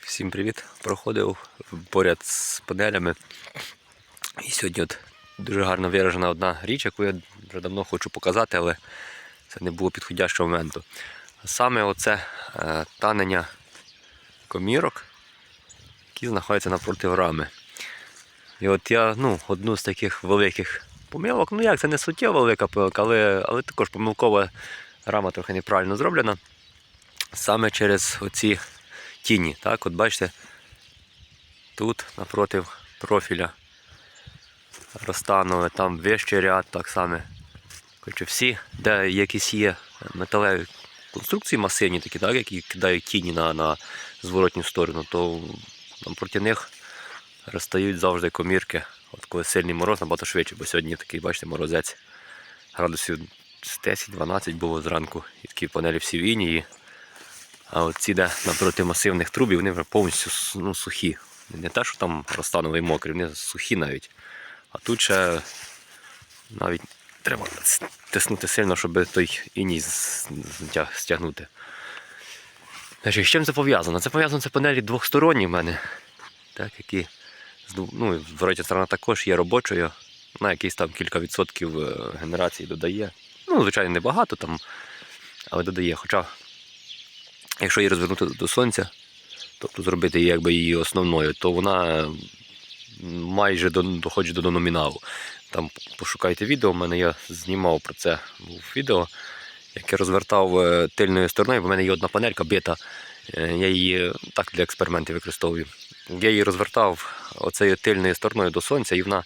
Всім привіт! Проходив поряд з панелями. І сьогодні от дуже гарно виражена одна річ, яку я вже давно хочу показати, але це не було підходящого моменту. Саме оце е, танення комірок, які знаходяться напроти рами. І от я ну, одну з таких великих помилок, ну як це не суттєво велика помилка, але, але також помилкова рама трохи неправильно зроблена. Саме через оці тіні. Так, от бачите, тут напроти профіля розтанули, там вищий ряд так само. Коротше, всі, де якісь є металеві конструкції масивні, такі, так, які кидають тіні на, на зворотню сторону, то проти них розстають завжди комірки. От коли сильний мороз, набагато швидше, бо сьогодні такий, бачите, морозець градусів 10-12 було зранку, і такі панелі всі в інії. А от ці, де напроти масивних трубів, вони вже повністю ну, сухі. Не те, що там розтанові мокрі, вони сухі навіть. А тут ще навіть треба тиснути сильно, щоб той іній стягнути. Значить, з чим це пов'язано? Це пов'язано це панелі двохсторонні в мене. Так, які, з ну, вроді сторона також є робочою. На якийсь там кілька відсотків е, генерації додає. Ну, звичайно, небагато там, але додає. Хоча якщо її розвернути до сонця, тобто зробити якби її основною, то вона майже доходить до номіналу. Там пошукайте відео, у мене я знімав про це був відео, яке розвертав е, тильною стороною, бо в мене є одна панелька бита. е, Я її так для експериментів використовую. Я її розвертав оцею тильною стороною до сонця, і вона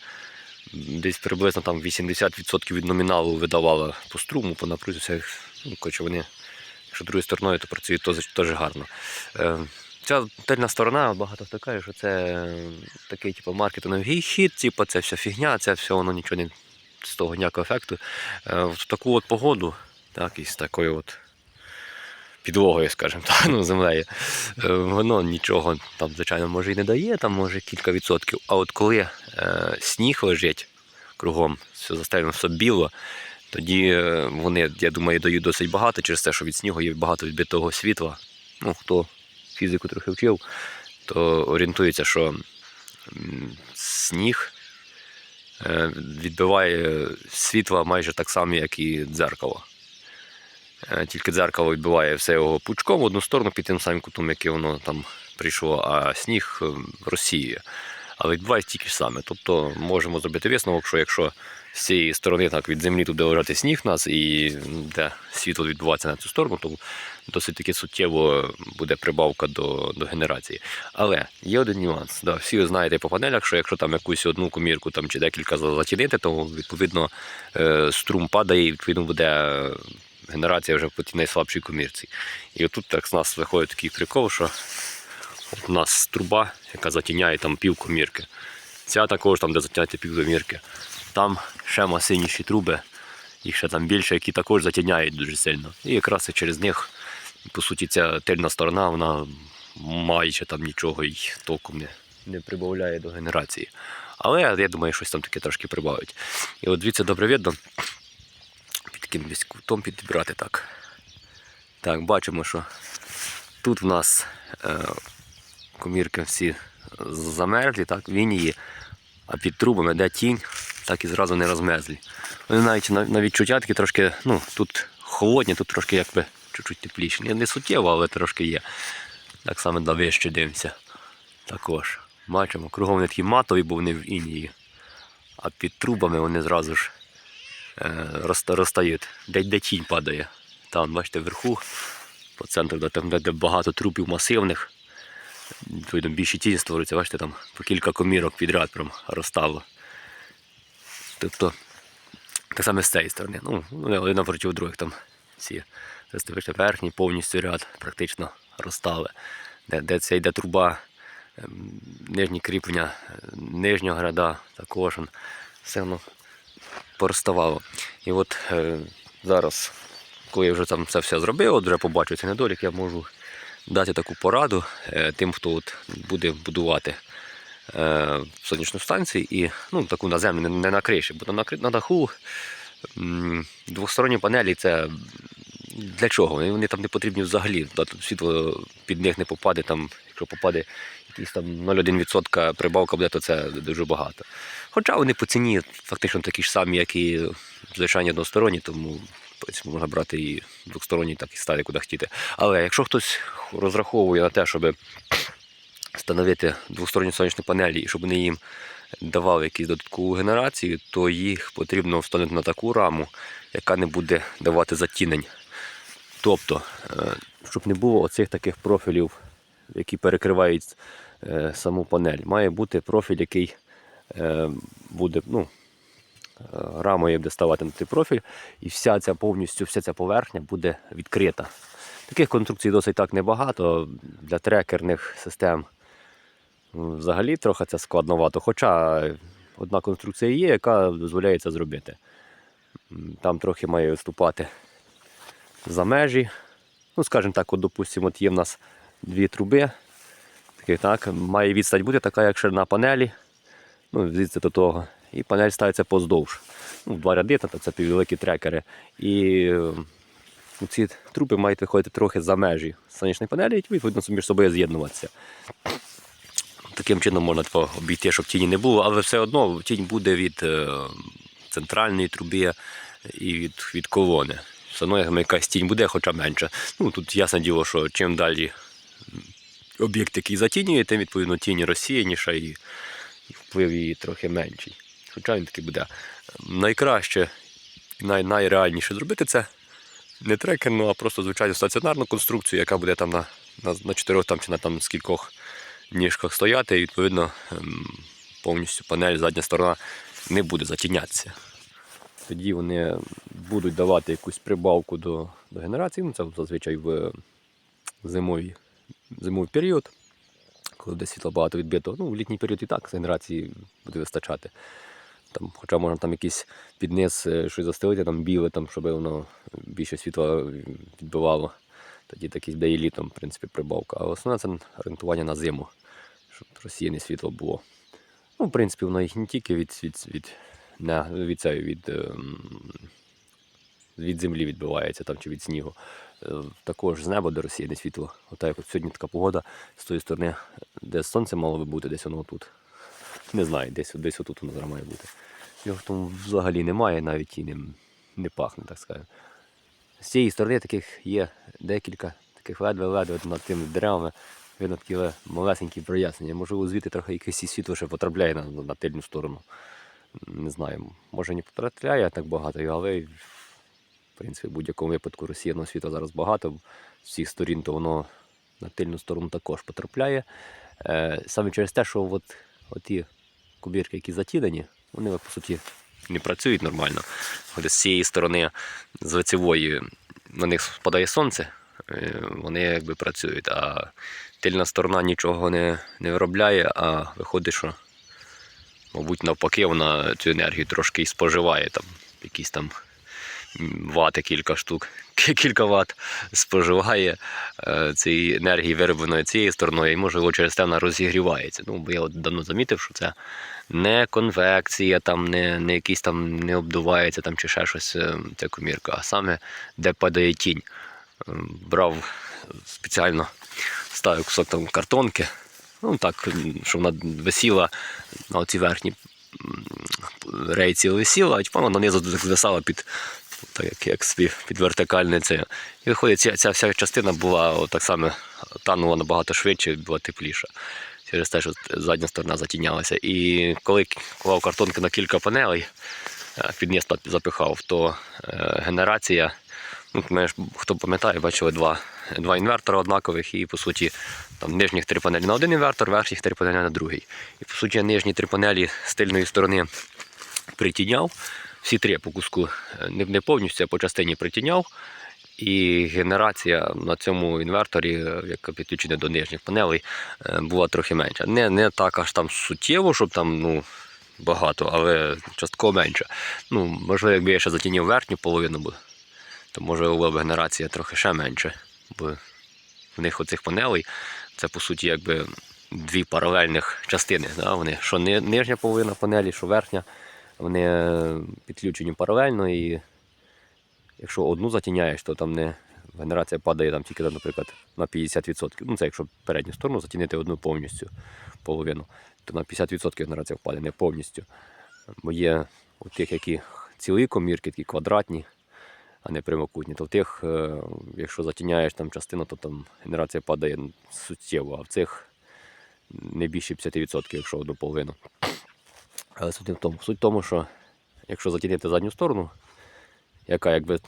десь приблизно там 80% від номіналу видавала по струму, по напрузі. Ну, вони Якщо другою стороною, то працює теж, гарно. Е, Ця тильна сторона, багато хто каже, що це такий типу, маркетинговий хід, типу, це вся фігня, це все воно нічого не з того ніякого ефекту. Е, В таку от погоду, так, із такою от підлогою, скажімо так, ну, землею, е, воно нічого там, звичайно, може і не дає, там може кілька відсотків. А от коли сніг лежить кругом, все застелено, все біло, тоді е, вони, я думаю, дають досить багато через те, що від снігу є багато відбитого світла. Ну, хто фізику трохи вчив, то орієнтується, що сніг е, відбиває світла майже так само, як і дзеркало. Е, Тільки дзеркало відбиває все його пучком в одну сторону під тим самим кутом, яке воно там прийшло, а сніг е, розсіює. Але відбувається тільки ж саме. Тобто можемо зробити висновок, що якщо з цієї сторони так від землі туди лежати сніг нас і де світло відбувається на цю сторону, то досить таки суттєво буде прибавка до, до генерації. Але є один нюанс. Да, всі ви знаєте по панелях, що якщо там якусь одну комірку там, чи декілька затінити, то відповідно е, струм падає і відповідно буде генерація вже по тій найслабшій комірці. І отут так з нас виходить такий прикол, що у нас труба, яка затіняє там пів комірки. Ця також там, де затіняти пів комірки. Там ще масивніші труби, їх ще там більше, які також затіняють дуже сильно. І якраз і через них, по суті, ця тильна сторона, вона майже там нічого й толком не, не прибавляє до генерації. Але я думаю, щось там таке трошки прибавить. І от дивіться, добре видно, під таким кутом підібрати так. Так, бачимо, що тут в нас е, комірки всі замерзлі, так, він її, а під трубами де тінь, так і зразу не розмерзлі. Вони навіть на, відчуття такі трошки, ну, тут холодні, тут трошки якби чуть-чуть тепліше. Не, не суттєво, але трошки є. Так само на вище дивимося. Також. Бачимо, кругом вони такі матові, бо вони в інії. А під трубами вони зразу ж е, розтають. Де, де тінь падає. Там, бачите, вверху, по центру, де, там, де, багато трупів масивних. Більше тіні створюється, бачите, там по кілька комірок підряд прям розставило. Тобто, так само з цієї сторони. Ну, вони один напроти других там це, бачите, верхній повністю ряд практично розстали. Де, де це йде труба, ем, нижні кріплення, е, нижнього гряда також все воно пороставало. І от е, зараз, коли я вже там це все зробив, от вже побачив цей недолік, я можу дати таку пораду е, тим, хто от буде будувати сонячну станцію і ну, таку на землю, не, на криші, бо на, на даху двосторонні панелі це для чого? Вони, вони там не потрібні взагалі. Світло під них не попаде, там, якщо попаде якийсь там 0,1% прибавка буде, то це дуже багато. Хоча вони по ціні фактично такі ж самі, як і звичайні односторонні, тому можна брати і двосторонні, так і ставити куди хотіти. Але якщо хтось розраховує на те, щоб встановити двосторонні сонячні панелі і щоб вони їм давали якусь додаткову генерацію, то їх потрібно встановити на таку раму, яка не буде давати затінень. Тобто, е, щоб не було оцих таких профілів, які перекривають е, саму панель, має бути профіль, який е, буде, ну, рамою буде ставати на той профіль, і вся ця повністю вся ця поверхня буде відкрита. Таких конструкцій досить так небагато. Для трекерних систем взагалі трохи це складновато. Хоча одна конструкція є, яка дозволяє це зробити. Там трохи має виступати за межі. Ну, скажімо так, от, допустимо, от є в нас дві труби. Таких, так, має відстань бути така, як ширина панелі. Ну, звідси до того. І панель ставиться поздовж. Ну, два ряди, тобто це піввеликі трекери. І ці труби мають виходити трохи за межі сонячної панелі і відповідно між собою з'єднуватися. Таким чином можна типу, обійти, щоб тіні не було, але все одно тінь буде від е, центральної труби і від, від колони. Все одно якась тінь буде, хоча менше. Ну, тут ясне діло, що чим далі об'єкт, який затінює, тим відповідно тінь розсіяніша і, вплив її трохи менший. Хоча він такий буде. Найкраще і най, найреальніше зробити це не трекерну, а просто звичайну стаціонарну конструкцію, яка буде там на, на, на чотирьох там, чи на там скількох ніжках стояти, і відповідно ем, повністю панель, задня сторона не буде затінятися. Тоді вони будуть давати якусь прибавку до, до генерації. Ну, це зазвичай в зимовий, зимовий період, коли де світла багато відбито. Ну, в літній період і так з генерації буде вистачати. Там, хоча можна там якийсь підниз е, щось застелити, там біле, там, щоб воно більше світла відбивало. Тоді такий де і літом, в принципі, прибавка. А основне це орієнтування на зиму, щоб розсіяне світло було. Ну, в принципі, воно їх не тільки від, від, від, не, від, цієї, від, ем, від землі відбивається там, чи від снігу. Е, Також з неба до розсіяне світло. Ота як от сьогодні така погода з тої сторони, де сонце мало би бути, десь воно тут. Не знаю, десь, десь отут воно зараз має бути. Його там взагалі немає, навіть і не, не пахне, так скажемо. З цієї сторони таких є декілька таких ледве-ледве над тими деревами. Видно такі малесенькі прояснення. Можливо, звідти трохи якесь світло ще потрапляє на, на тильну сторону. Не знаю, може не потрапляє так багато, але в принципі в будь-якому випадку розсіяного світла зараз багато. З всіх сторін то воно на тильну сторону також потрапляє. Е, саме через те, що от, оті кубірки, які затінені, вони по суті не працюють нормально. От з цієї сторони, з лицевої, на них спадає сонце, е, вони якби працюють, а тильна сторона нічого не, не виробляє, а виходить, що, мабуть, навпаки, вона цю енергію трошки і споживає, там, якісь там вати, кілька штук, кілька ват споживає е, цієї енергії, виробленої цією стороною, і можливо через те вона розігрівається. Ну, бо я от давно замітив, що це не конвекція, там, не, не якийсь там не обдувається там, чи ще щось е, ця комірка, а саме де падає тінь. Е, Брав спеціально ставив кусок там картонки, ну так, щоб вона висіла на оці верхні рейці висіла, а типу вона нанизу звисала під, так як, як собі, під вертикальне. І виходить, ця, ця вся частина була так само танула набагато швидше, була тепліша. Через те, що задня сторона затінялася. І коли клав картонки на кілька панелей, е, під низ запихав, то е, генерація, ну, ми ж, хто пам'ятає, бачили два, два інвертора однакових, і по суті там нижніх три панелі на один інвертор, верхніх три панелі на другий. І по суті нижні три панелі з тильної сторони притіняв. Всі три по куску е, не, повністю, а по частині притіняв. І генерація на цьому інверторі, е, яка підключена до нижніх панелей, е, була трохи менша. Не, не так аж там суттєво, щоб там ну, багато, але частково менше. Ну, можливо, якби я ще затінив верхню половину, то може була б генерація трохи ще менше. Бо в них оцих панелей це по суті якби дві паралельних частини. Да? Вони, що нижня половина панелі, що верхня, вони е, підключені паралельно і якщо одну затіняєш, то там не генерація падає там тільки, наприклад, на 50%. Ну, це якщо передню сторону затінити одну повністю половину, то на 50% генерація впаде, не повністю. Бо є у тих, які цілі комірки, такі квадратні, а не прямокутні, то в тих, е, якщо затіняєш там частину, то там генерація падає суттєво, а в цих не більше 50%, якщо одну половину. Але суть не в тому. Суть в тому, що якщо затінити задню сторону, яка якби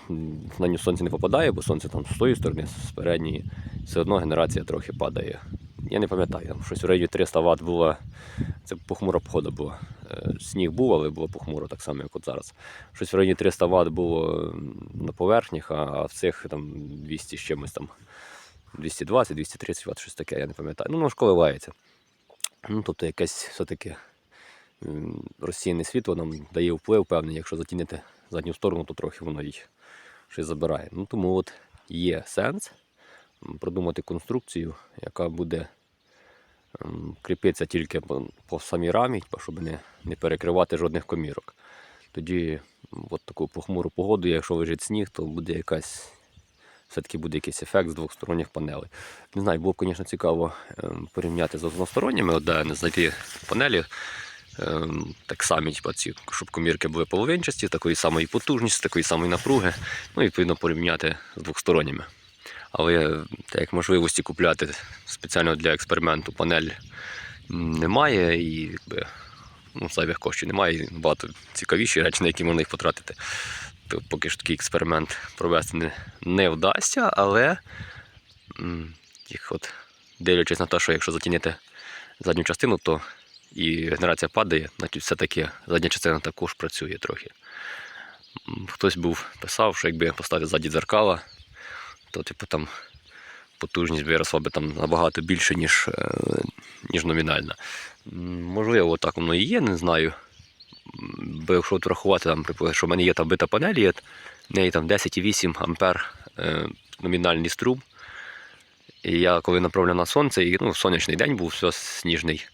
на нього сонце не попадає, бо сонце там з тої сторони, з передньої, все одно генерація трохи падає. Я не пам'ятаю, щось у районі 300 Вт було. Це похмура погода була. Е, Сніг був, але було похмуро, так само, як от зараз. Щось в районі 300 Вт було на поверхнях, а в цих там 200 з чимось там 220-230 Вт, щось таке, я не пам'ятаю. Ну, воно ж коливається. Ну, тобто якесь все-таки розсіяне світло нам дає вплив певний, якщо затінити задню сторону, то трохи воно їх щось забирає. Ну, тому от є сенс продумати конструкцію, яка буде кріпитися тільки по, самій рамі, типу, щоб не, не перекривати жодних комірок. Тоді от таку похмуру погоду, якщо лежить сніг, то буде якась. Все-таки буде якийсь ефект з двохсторонніх панелей. Не знаю, було б, звісно, цікаво ем, порівняти з односторонніми, де не знайти панелі, так самі, типу, ці, щоб комірки були половинчасті, такої самої потужності, такої самої напруги, ну і відповідно порівняти з двохсторонніми. Але так як можливості купляти спеціально для експерименту панель немає, і якби, ну, зайвих коштів немає, і багато цікавіші речі, на які можна їх потратити. Поки що такий експеримент провести не, не вдасться, але їх от, дивлячись на те, що якщо затінити задню частину, то і генерація падає, значить все-таки задня частина також працює трохи. Хтось був писав, що якби поставити ззаді дзеркала, то типу там потужність виросла би там набагато більше, ніж, е, ніж номінальна. Можливо, так воно і є, не знаю. Бо якщо от врахувати, там, що в мене є там бита панель, є, в неї там 10,8 ампер е, номінальний струм. І я коли направляв на сонце, і ну, сонячний день був все сніжний,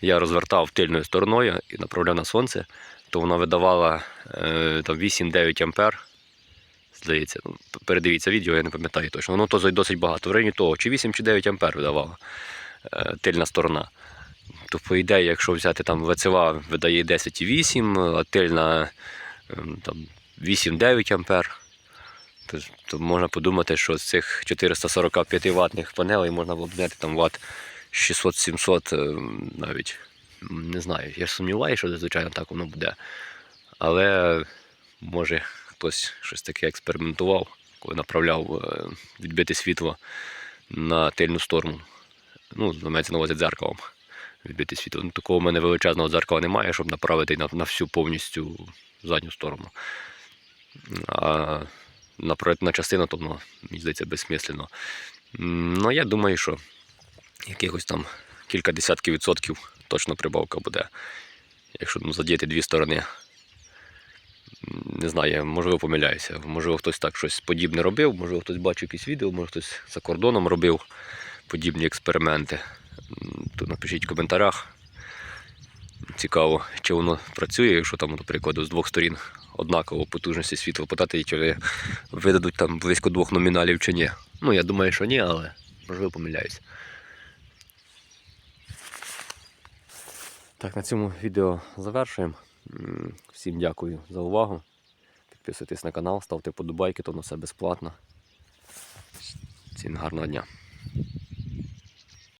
я розвертав тильною стороною і направляв на сонце, то вона видавала е, 8-9 ампер. Здається, ну, передивіться відео, я не пам'ятаю точно. Воно то досить багато. В районі того, чи 8 чи 9 ампер видавала е, тильна сторона. То, по ідеї, якщо взяти там ВЦВА видає 10,8, а тильна ем, 8-9 ампер, то, то можна подумати, що з цих 445 ватних панелей можна було б взяти там ват 600-700 ем, навіть. Не знаю, я сумніваюся, що звичайно так воно буде. Але може хтось щось таке експериментував, коли направляв е, відбите світло на тильну сторону. Ну, мається на увазі дзеркалом відбити світло. Ну, такого в мене величезного дзеркала немає, щоб направити на, на всю повністю задню сторону. А направити на частину, то воно, мені здається, безсмислено. Ну, я думаю, що якихось там кілька десятків відсотків точно прибавка буде. Якщо ну, задіяти дві сторони. Не знаю, можливо, помиляюся. Можливо, хтось так щось подібне робив, можливо, хтось бачив якісь відео, може хтось за кордоном робив подібні експерименти. То напишіть в коментарях. Цікаво, чи воно працює, якщо там, до прикладу, з двох сторін однаково потужності світла подати, чи видадуть там близько двох номіналів чи ні. Ну, я думаю, що ні, але можливо помиляюсь. Так, на цьому відео завершуємо. Всім дякую за увагу. Підписуйтесь на канал, ставте подобайки, то на все безплатно. Всім гарного дня.